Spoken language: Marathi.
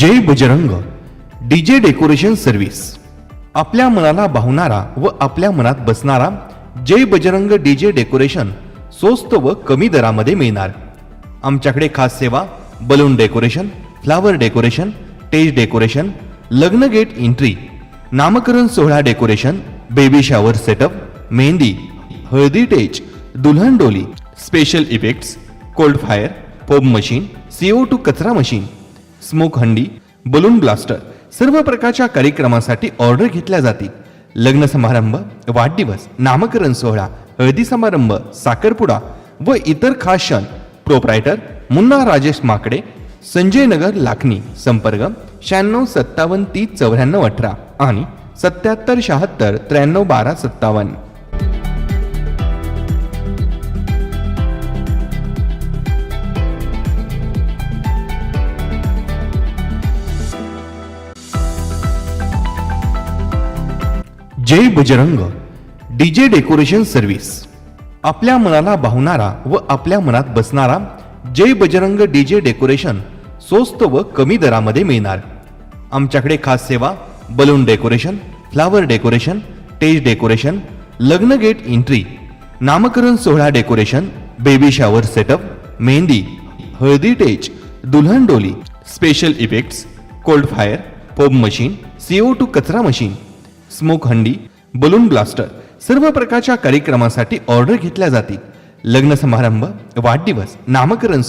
Jai Bajrang DJ decoration service. आपल्या मनाला भावणारा व आपल्या मनात बसणारा जय बजरंग डीजे डेकोरेशन स्वस्त व कमी दरामध्ये मिळणार. आमच्याकडे खास सेवा balloon decoration flower decoration stage decoration लग्न गेट एंट्री नामकरण सोहळा decoration baby shower setup mehndi haldi टेच दुल्हन डोली special effects cold fire foam machine CO two कचरा मशीन स्मोक हंडी बलून ब्लास्टर सर्व प्रकारच्या कार्यक्रमासाठी ऑर्डर घेतल्या जातील. लग्न समारंभ वाढदिवस नामकरण सोहळा हळदी समारंभ साखरपुडा व इतर खास क्षण. प्रोप्रायटर मुन्ना राजेश माकडे संजय नगर लाखनी संपर्क शहाण्णव सत्तावन्न तीस चौऱ्याण्णव अठरा आणि सत्याहत्तर शहात्तर त्र्याण्णव बारा सत्तावन्न. Jai Bajrang DJ decoration service. आपल्या मनाला भावणारा व आपल्या मनात बसणारा जय बजरंग डीजे डेकोरेशन स्वस्त व कमी दरामध्ये मिळणार. आमच्याकडे खास सेवा balloon decoration flower decoration stage decoration लग्न गेट एंट्री नामकरण सोहळा decoration baby shower setup mehndi haldi टेच दुल्हन डोली special effects cold fire foam machine CO two कचरा मशीन स्मोक हंडी बलून ब्लास्टर सर्व प्रकारच्या कार्यक्रमासाठी ऑर्डर घेतल्या जातील. लग्न समारंभ वाढदिवस नामकरण